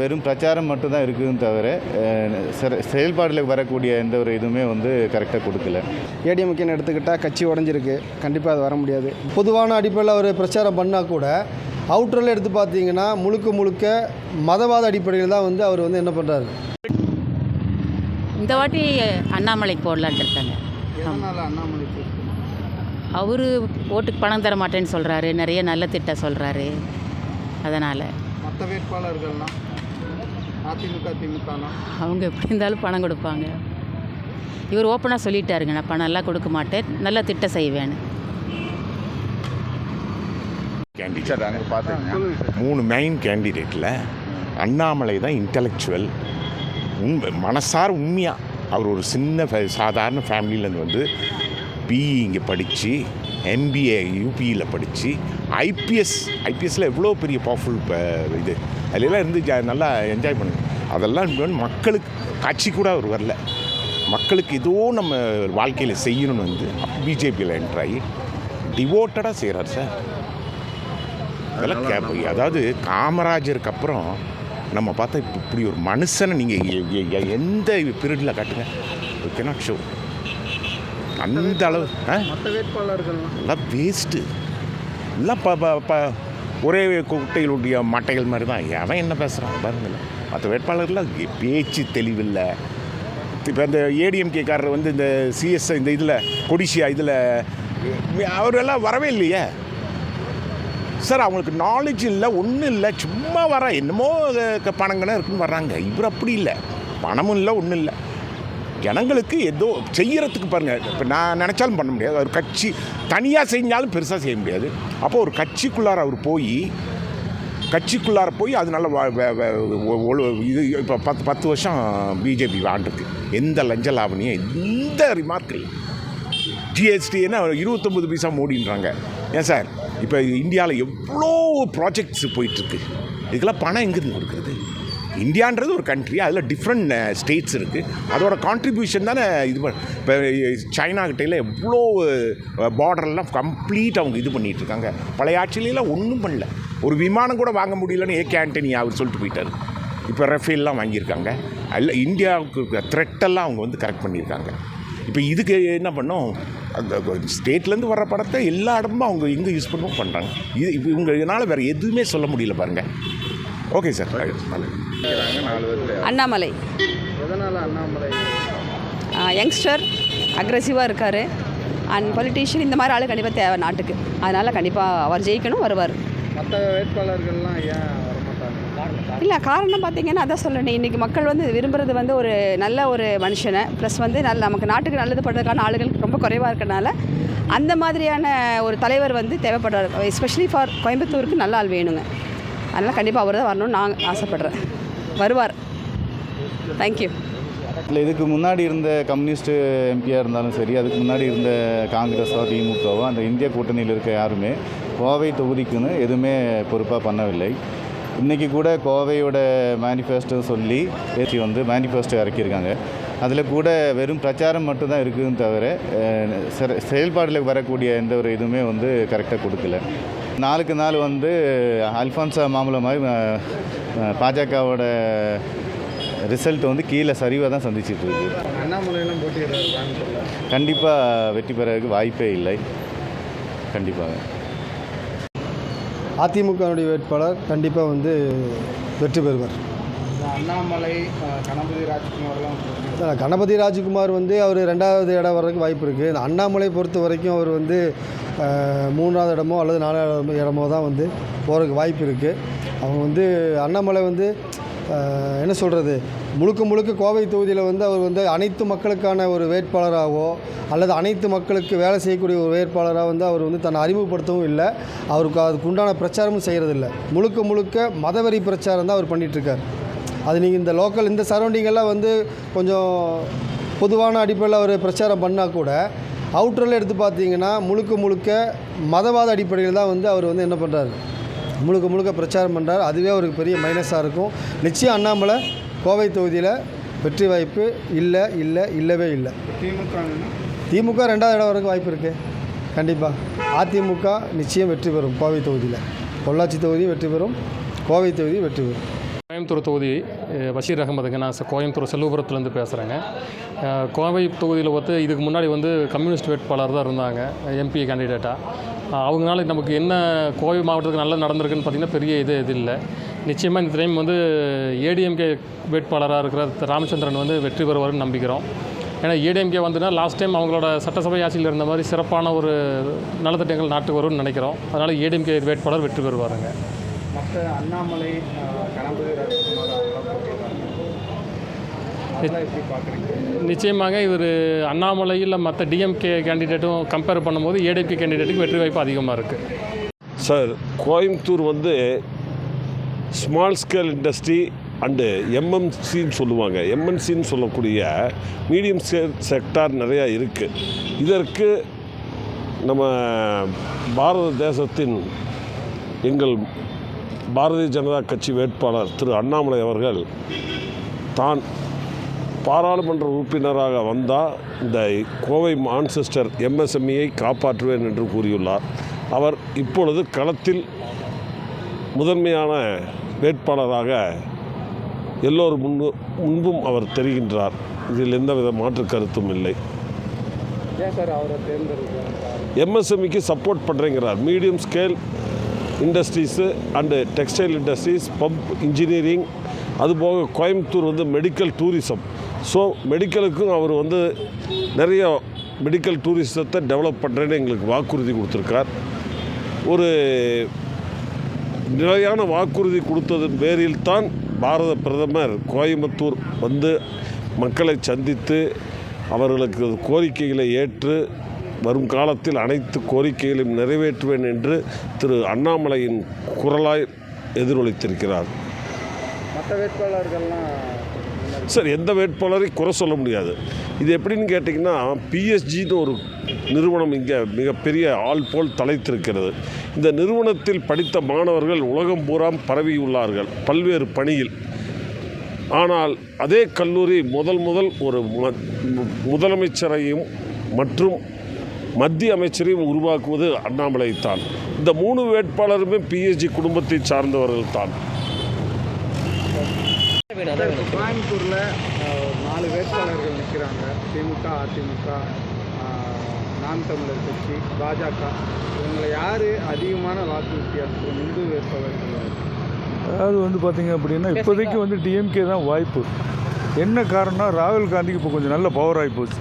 வெறும் பிரச்சாரம் மட்டும்தான் இருக்குதுன்னு தவிர செயல்பாடுல வரக்கூடிய எந்த ஒரு இதுவுமே வந்து கரெக்டாக கொடுக்கல. ஏடிஎம்கேன்னு எடுத்துக்கிட்டால் கட்சி உடஞ்சிருக்கு. கண்டிப்பாக அது வர முடியாது. பொதுவான அடிப்படையில் அவர் பிரச்சாரம் பண்ணால் கூட அவுட்டரில் எடுத்து பார்த்தீங்கன்னா முழுக்க முழுக்க மதவாத அடிப்படையில் தான் வந்து அவர் வந்து என்ன பண்ணுறாரு இந்த வாட்டி அண்ணாமலை போடலான்ட்டு இருக்காங்க. அவர் ஓட்டுக்கு பணம் தர மாட்டேன்னு சொல்கிறாரு நிறைய நல்ல திட்டம் சொல்கிறாரு அதனால். மற்ற வேட்பாளர்கள்லாம்? அதிமுக திமுகலாம் அவங்க எப்படி இருந்தாலும் பணம் கொடுப்பாங்க. இவர் ஓப்பனாக சொல்லிட்டாருங்க நான் பணம் எல்லாம் கொடுக்க மாட்டேன் நல்ல திட்டம் செய்வேன்னு. கேண்டிடேட் அங்கே பார்த்துங்க மூணு மெயின் கேண்டிடேட்டில் அண்ணாமலை தான் இன்டலெக்சுவல் உண்மை மனசார உண்மையாக அவர் ஒரு சின்ன ஃபே- சாதாரண ஃபேமிலியிலேருந்து வந்து பிஇ இங்கே படித்து எம்பிஏ யூபியில் படித்து ஐபிஎஸ் ஐபிஎஸ்சில் எவ்வளோ பெரிய பவர்ஃபுல் இது. அதிலெல்லாம் இருந்து ஜா- நல்லா என்ஜாய் பண்ணுங்க அதெல்லாம் மக்களுக்கு காட்சி கூட அவர் வரல. மக்களுக்கு ஏதோ நம்ம வாழ்க்கையில் செய்யணும்னு வந்து பிஜேபியில் என்ட்ராகி டிவோட்டடாக செய்கிறார் சார். அதெல்லாம் கேப் அதாவது காமராஜருக்கு அப்புறம் நம்ம பார்த்தா இப்போ இப்படி ஒரு மனுஷனை நீங்கள் எந்த பீரியடில் காட்டுங்க? கேனாட் ஷோ அந்த அளவு ஆ? மற்ற வேட்பாளர்கள்லாம் எல்லாம் வேஸ்ட்டு எல்லாம் ப ஒரே குட்டையிலுடைய மட்டைகள் மாதிரி தான். அவன் என்ன பேசுகிறான் பாருங்கள் மற்ற வேட்பாளர்லாம் பேச்சு தெளிவில்லை. இப்போ இந்த ஏடிஎம்கேக்காரர் வந்து இந்த சிஎஸ்ஐ இந்த இதில் கொடிஷியா இதில் அவரெல்லாம் வரவே இல்லையே. சார் அவங்களுக்கு நாலேஜ் இல்லை ஒன்றும் இல்லை. சும்மா வர என்னமோ க- இருக்குன்னு வர்றாங்க. இவர் அப்படி இல்லை. பணமும் இல்லை ஒன்றும் இல்லை. ஜனங்களுக்கு ஏதோ செய்கிறதுக்கு பாருங்கள் இப்போ நான் நினச்சாலும் பண்ண முடியாது. ஒரு கட்சி தனியாக செஞ்சாலும் பெருசாக செய்ய முடியாது. அப்போ ஒரு கட்சிக்குள்ளார அவர் போய் கட்சிக்குள்ளார போய் அதனால வ- இது இப்போ பத்து பத்து வருஷம் பிஜேபி வாண்டிருக்கு எந்த லஞ்ச லாவணியும் எந்த ரிமார்க் இல்லை. ஜிஎஸ்டி என்ன இருபத்தொம்பது பைசா மோடின்றாங்க. ஏன் சார்? இப்போ இந்தியாவில் எவ்வளோ ப்ராஜெக்ட்ஸ் போயிட்டுருக்கு இதுக்கெல்லாம் பணம் எங்கேருந்து கொடுக்குறது? இந்தியான்றது ஒரு கண்ட்ரி அதில் டிஃப்ரெண்ட் ஸ்டேட்ஸ் இருக்குது அதோட கான்ட்ரிபியூஷன் தானே இது பண்ண இப்போ சைனா கிட்டையில் எவ்வளோ பார்டர்லாம் கம்ப்ளீட் அவங்க இது பண்ணிகிட்டு இருக்காங்க. பழைய ஆட்சியிலலாம் ஒன்றும் பண்ணல. ஒரு விமானம் கூட வாங்க முடியலன்னு ஏகே ஆண்டனி அவர் சொல்லிட்டு போயிட்டார். இப்போ ரஃபேல்லாம் வாங்கியிருக்காங்க. அல்ல இந்தியாவுக்கு த்ரெட்டெல்லாம் அவங்க வந்து கரெக்ட் பண்ணியிருக்காங்க. இப்போ இதுக்கு என்ன பண்ணோம்? அந்த ஸ்டேட்லேருந்து வர படத்தை எல்லா இடமும் அவங்க எங்கே யூஸ் பண்ணவும் பண்ணுறாங்க இது இப்போ இவங்க இதனால் வேறு எதுவுமே சொல்ல முடியல பாருங்கள் ஓகே சார். அண்ணாமலை. யங்ஸ்டர் அக்ரெசிவாக இருக்கார். அண்ட் பொலிட்டீஷியன் இந்த மாதிரி ஆள் கண்டிப்பாக தேவை நாட்டுக்கு. அதனால் கண்டிப்பாக அவர் ஜெயிக்கணும் வருவார். மற்ற வேட்பாளர்கள்லாம் ஏன் வரமாட்டாங்க இல்லை காரணம் பார்த்தீங்கன்னா அதான் சொல்லணும் இன்றைக்கி மக்கள் வந்து விரும்புறது வந்து ஒரு நல்ல ஒரு மனுஷனை. ப்ளஸ் வந்து நல்ல நமக்கு நாட்டுக்கு நல்லது பண்ணுறதுக்கான ஆளுகள் ரொம்ப குறைவாக இருக்கனால அந்த மாதிரியான ஒரு தலைவர் வந்து தேவைப்படுறாரு. எஸ்பெஷலி ஃபார் கோயம்புத்தூருக்கு நல்ல ஆள் வேணுங்க. அதனால் கண்டிப்பாக அவர் தான் வரணும்னு நான் ஆசைப்பட்றேன். வருவார். தேங்க்யூ இல்லை இதுக்கு முன்னாடி இருந்த கம்யூனிஸ்ட் எம்பியாக இருந்தாலும் சரி அதுக்கு முன்னாடி இருந்த காங்கிரஸோ திமுகவோ அந்த இந்திய கூட்டணியில் இருக்க யாருமே கோவை தொகுதிக்குன்னு எதுவுமே பொறுப்பாக பண்ணவில்லை. இன்றைக்கி கூட கோவையோட மேனிஃபெஸ்டோ சொல்லி ஏற்றி வந்து மேனிஃபெஸ்டோ இறக்கியிருக்காங்க. அதில் கூட வெறும் பிரச்சாரம் மட்டும்தான் இருக்குதுன்னு தவிர செயல்பாடில் வரக்கூடிய எந்த ஒரு இதுவுமே வந்து கரெக்டாக கொடுக்கல. நாளுக்கு நாள் வந்து அல்ஃபான்சா மாமூலமாக பாஜகவோட ரிசல்ட் வந்து கீழே சரிவாக தான் சந்திச்சிட்டு இருக்கு. கண்டிப்பாக வெற்றி பெறதுக்கு வாய்ப்பே இல்லை. கண்டிப்பாக. அதிமுகவுடைய வேட்பாளர் கண்டிப்பாக வந்து வெற்றி பெறுவார். அண்ணாமலை கணபதி ராஜ்குமார்லாம் கணபதி ராஜ்குமார் வந்து அவர் ரெண்டாவது இடம் வர்றதுக்கு வாய்ப்பு இருக்குது இந்த அண்ணாமலை பொறுத்த வரைக்கும் அவர் வந்து மூணாவது இடமோ அல்லது நாலாவது இடமோ தான் வந்து போகிறதுக்கு வாய்ப்பு இருக்குது அவங்க வந்து அண்ணாமலை வந்து என்ன சொல்கிறது முழுக்க முழுக்க கோவை தொகுதியில் வந்து அவர் வந்து அனைத்து மக்களுக்கான ஒரு வேட்பாளராகவோ அல்லது அனைத்து மக்களுக்கு வேலை செய்யக்கூடிய ஒரு வேட்பாளராக வந்து அவர் வந்து தன்னை அறிமுகப்படுத்தவும் இல்லை. அவருக்கு அதுக்கு உண்டான பிரச்சாரமும் செய்கிறதில்ல முழுக்க முழுக்க மதவெறி பிரச்சாரம் தான் அவர் பண்ணிகிட்ருக்கார் அது நீங்கள் இந்த லோக்கல் இந்த சரௌண்டிங் எல்லாம் வந்து கொஞ்சம் பொதுவான அடிப்படையில் அவர் பிரச்சாரம் பண்ணால் கூட அவுட்டரில் எடுத்து பார்த்தீங்கன்னா முழுக்க முழுக்க மதவாத அடிப்படையில் தான் வந்து அவர் வந்து என்ன பண்ணுறாரு முழுக்க முழுக்க பிரச்சாரம் பண்ணுறாரு அதுவே அவருக்கு பெரிய மைனஸாக இருக்கும். நிச்சயம் அண்ணாமலை கோவை தொகுதியில் வெற்றி வாய்ப்பு இல்லை இல்லை இல்லவே இல்லை. திமுக திமுக ரெண்டாவது இடம் வரைக்கும் வாய்ப்பு இருக்குது கண்டிப்பாக அதிமுக நிச்சயம் வெற்றி பெறும் கோவை தொகுதியில். பொள்ளாச்சி தொகுதியும் வெற்றி பெறும் கோவை தொகுதியும் வெற்றி பெறும். கோயம்புத்தூர் தொகுதி பஷீர் அகமதுங்க. நான் கோயம்புத்தூர் செல்வபுரத்துலேருந்து பேசுகிறேங்க கோவை தொகுதியில் பார்த்து இதுக்கு முன்னாடி வந்து கம்யூனிஸ்ட் வேட்பாளர் தான் இருந்தாங்க எம்பி கேண்டிடேட்டாக அவங்களால நமக்கு என்ன கோவை மாவட்டத்துக்கு நல்லா நடந்திருக்குன்னு பார்த்திங்கன்னா பெரிய இது இது இல்லை. நிச்சயமாக இந்த டைம் வந்து ஏடிஎம்கே வேட்பாளராக இருக்கிற ராமச்சந்திரன் வந்து வெற்றி பெறுவார்னு நம்பிக்கிறோம். ஏன்னா ஏடிஎம்கே வந்துன்னா லாஸ்ட் டைம் அவங்களோட சட்டசபை ஆட்சியில் இருந்த மாதிரி சிறப்பான ஒரு நலத்திட்டங்கள் நாட்டுக்கு வரும்னு நினைக்கிறோம். அதனால் ஏடிஎம்கே வேட்பாளர் வெற்றி பெறுவாருங்க. மற்ற அண்ணாமலை நிச்சயமாக இவர் அண்ணாமலையில் மற்ற டிஎம்கே கேண்டிடேட்டும் கம்பேர் பண்ணும்போது ஏடிஎம்கே கேண்டிடேட்டுக்கு வெற்றி வாய்ப்பு அதிகமாக இருக்குது சார் கோயம்புத்தூர் வந்து ஸ்மால் ஸ்கேல் இண்டஸ்ட்ரி அண்டு எம்எம்சின்னு சொல்லுவாங்க. எம்என்சின்னு சொல்லக்கூடிய மீடியம் ஸ்கேல் செக்டார் நிறையா இருக்குது இதற்கு நம்ம பாரத தேசத்தின் எங்கள் பாரதிய ஜனதா கட்சி வேட்பாளர் திரு அண்ணாமலை அவர்கள் தான் பாராளுமன்ற உறுப்பினராக வந்தால் இந்த கோவை மான்செஸ்டர் எம்எஸ்எம்இயை காப்பாற்றுவேன் என்று கூறியுள்ளார். அவர் இப்பொழுது களத்தில் முதன்மையான வேட்பாளராக எல்லோர் முன்பு முன்பும் அவர் தெரிகின்றார். இதில் எந்தவித மாற்று கருத்தும் இல்லை. எம்எஸ்எம்இக்கு support பண்ணுறேங்கிறார் medium scale industries and textile industries pump engineering அதுபோக கோயம்புத்தூர் வந்து மெடிக்கல் டூரிசம் ஸோ மெடிக்கலுக்கும் அவர் வந்து நிறைய மெடிக்கல் டூரிசத்தை டெவலப் பண்ணுறேன்னு எங்களுக்கு வாக்குறுதி கொடுத்துருக்கார். ஒரு நிலையான வாக்குறுதி கொடுத்ததன் பேரில் தான் பாரத பிரதமர் கோயம்புத்தூர் வந்து மக்களை சந்தித்து அவர்களுக்கு கோரிக்கைகளை ஏற்று வரும் காலத்தில் அனைத்து கோரிக்கைகளையும் நிறைவேற்றுவேன் என்று திரு அண்ணாமலையின் குரலாய் எதிரொலித்திருக்கிறார். மற்ற வேட்பாளர்கள்லாம் சார் எந்த வேட்பாளரையும் குறை சொல்ல முடியாது. இது எப்படின்னு கேட்டிங்கன்னா பிஎஸ்ஜின்னு ஒரு நிறுவனம் இங்கே மிகப்பெரிய ஆள் போல் தலைத்திருக்கிறது. இந்த நிறுவனத்தில் படித்த மாணவர்கள் உலகம் பூரா பரவியுள்ளார்கள் பல்வேறு பணியில். ஆனால் அதே கல்லூரி முதல் முதல் ஒரு முதலமைச்சரையும் மற்றும் மத்திய அமைச்சரையும் உருவாக்குவது அண்ணாமலை தான் இந்த மூணு வேட்பாளருமே பிஎஸ்ஜி குடும்பத்தை சார்ந்தவர்கள் தான் கோயம்புத்தூரில் நாலு வேட்பாளர்கள் நிற்கிறாங்க திமுக அதிமுக நாம் தமிழர் கட்சி பாஜக. இவங்களை யார் அதிகமான வாக்கு வித்தியாசத்தில் முன்பு வேட்பாளர்கள்? அதாவது வந்து பார்த்தீங்க அப்படின்னா இப்போதைக்கு வந்து டிஎம்கே தான் வாய்ப்பு. என்ன காரணம்னா ராகுல் காந்திக்கு இப்போ கொஞ்சம் நல்ல பவர் ஆகி போச்சு.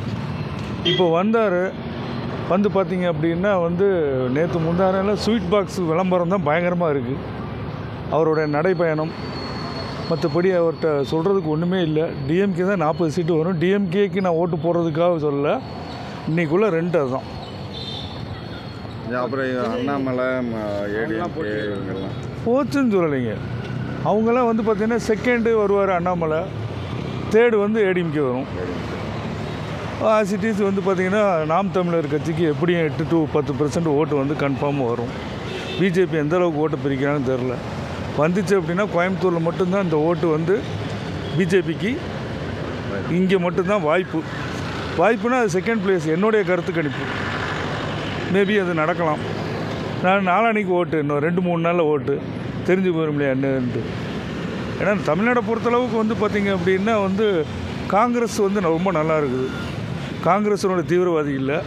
இப்போ வந்தார் வந்து பார்த்தீங்க அப்படின்னா வந்து நேற்று முந்தானால ஸ்வீட் பாக்ஸ் விளம்பரம் தான் பயங்கரமாக இருக்குது அவருடைய நடைப்பயணம். மற்றபடி அவர்கிட்ட சொல்கிறதுக்கு ஒன்றுமே இல்லை. டிஎம்கே தான் நாற்பது சீட்டு வரும். டிஎம்கேக்கு நான் ஓட்டு போடுறதுக்காக சொல்லலை. இன்னைக்குள்ள ரெண்டு அதுதான். அப்புறம் அண்ணாமலை போச்சுன்னு சொல்லலைங்க. அவங்கெல்லாம் வந்து பார்த்தீங்கன்னா செகண்டு வருவார் அண்ணாமலை. தேர்டு வந்து ஏடிஎம்கே வரும். சிட்டிஸ் வந்து பார்த்திங்கன்னா நாம் தமிழர் கட்சிக்கு எப்படியும் எட்டு டு பத்து பர்சன்ட் ஓட்டு வந்து கன்ஃபார்மாக வரும். பிஜேபி எந்த அளவுக்கு ஓட்டு பிரிக்கிறாங்கன்னு தெரில வந்துச்சு அப்படின்னா கோயம்புத்தூரில் மட்டும்தான் இந்த ஓட்டு வந்து பிஜேபிக்கு இங்கே மட்டும்தான் வாய்ப்பு. வாய்ப்புனா அது செகண்ட் பிளேஸ் என்னுடைய கருத்து கணிப்பு. மேபி அது நடக்கலாம். நான் நாளான்னைக்கு ஓட்டு இன்னும் ரெண்டு மூணு நாளில் ஓட்டு. தெரிஞ்சு போயிடும் இல்லையா என்னன்ட்டு. ஏன்னா தமிழ்நாடை பொறுத்தளவுக்கு வந்து பார்த்திங்க அப்படின்னா வந்து காங்கிரஸ் வந்து ரொம்ப நல்லா இருக்குது. காங்கிரஸினோட தீவிரவாதி இல்லை.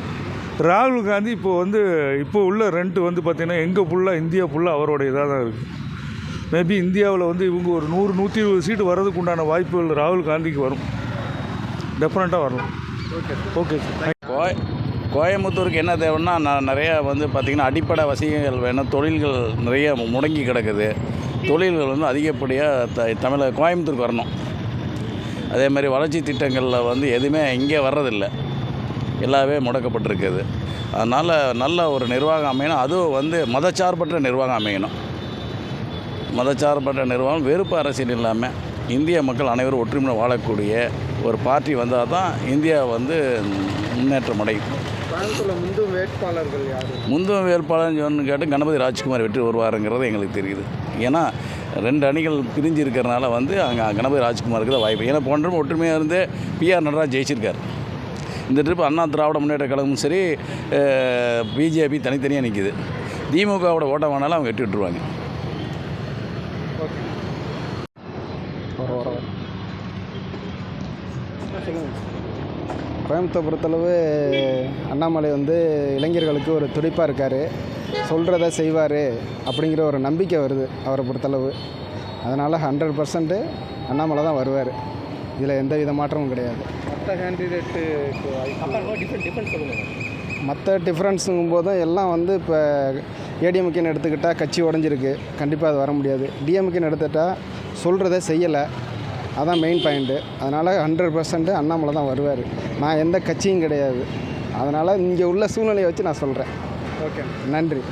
ராகுல் காந்தி இப்போ வந்து இப்போ உள்ள ரெண்ட்டு வந்து பார்த்திங்கன்னா எங்கே ஃபுல்லாக இந்தியா ஃபுல்லாக அவரோட இதாக தான் இருக்குது மேபி இந்தியாவில் வந்து இவங்க ஒரு நூறு நூற்றி இருபது சீட்டு வர்றதுக்கு உண்டான வாய்ப்புகள் ராகுல் காந்திக்கு வரும். டெஃபினட்டாக வரலாம். ஓகே சார் கோய கோயம்புத்தூருக்கு என்ன தேவைன்னா நான் நிறையா வந்து பார்த்திங்கன்னா அடிப்படை வசதிகள் வேணும். தொழில்கள் நிறைய முடங்கி கிடக்குது. தொழில்கள் வந்து அதிகப்படியாக த தமிழக கோயம்புத்தூருக்கு வரணும். அதே மாதிரி வளர்ச்சி திட்டங்களில் வந்து எதுவுமே இங்கே வர்றதில்ல. எல்லாமே முடக்கப்பட்டிருக்குது. அதனால் நல்ல ஒரு நிர்வாகம் அமையணும். அதுவும் வந்து மதச்சார்பற்ற நிர்வாகம் அமையணும். மதச்சார்பற்ற நிர்வாகம் வெறுப்பு அரசியல் இல்லாமல் இந்திய மக்கள் அனைவரும் ஒற்றுமை வாழக்கூடிய ஒரு பார்ட்டி வந்தால் தான் இந்தியா வந்து முன்னேற்றம் அடையும். முந்தும் வேட்பாளர்கள் யார்? முந்தும் வேட்பாளர் சொன்னு கேட்டு கணபதி ராஜ்குமார் வெற்றி வருவாருங்கிறது எங்களுக்கு தெரியுது. ஏன்னா ரெண்டு அணிகள் பிரிஞ்சு இருக்கிறனால வந்து அங்கே கணபதி ராஜ்குமாருக்கு தான் வாய்ப்பு. ஏன்னா போன்ற ஒற்றுமையாக இருந்து பிஆர் நடராஜ் ஜெயிச்சிருக்கார். இந்த ட்ரிப் அண்ணா திராவிட முன்னேற்ற கழகமும் சரி பிஜேபி தனித்தனியாக நிற்கிது திமுகவோட ஓட்டம் வேணாலும் அவங்க வெட்டி விட்டுருவாங்க. பவர் கோயம்புத்தூர் பொறுத்தளவு அண்ணாமலை வந்து இளைஞர்களுக்கு ஒரு துடிப்பாக இருக்கார். சொல்கிறத செய்வார் அப்படிங்கிற ஒரு நம்பிக்கை வருது அவரை பொறுத்தளவு. அதனால் ஹண்ட்ரட் பர்சன்ட்டு அண்ணாமலை தான் வருவார். இதில் எந்த வித மாற்றமும் கிடையாது. மற்ற கேண்டிடேட்டு மற்ற டிஃப்ரென்ஸுங்கும் போதும் எல்லாம் வந்து இப்போ ஏடிஎம்கேன்னு எடுத்துக்கிட்டால் கட்சி உடஞ்சிருக்கு. கண்டிப்பாக அது வர முடியாது. டிஎம்கேன்னு எடுத்துக்கிட்டால் சொல்கிறத செய்யலை. அதான் மெயின் பாயிண்ட்டு அதனால் ஹண்ட்ரட் பர்சன்ட்டு அண்ணாமலை தான் வருவார். நான் எந்த கட்சியும் கிடையாது. அதனால் இங்கே உள்ள சூழ்நிலையை வச்சு நான் சொல்கிறேன் ஓகே. நன்றி.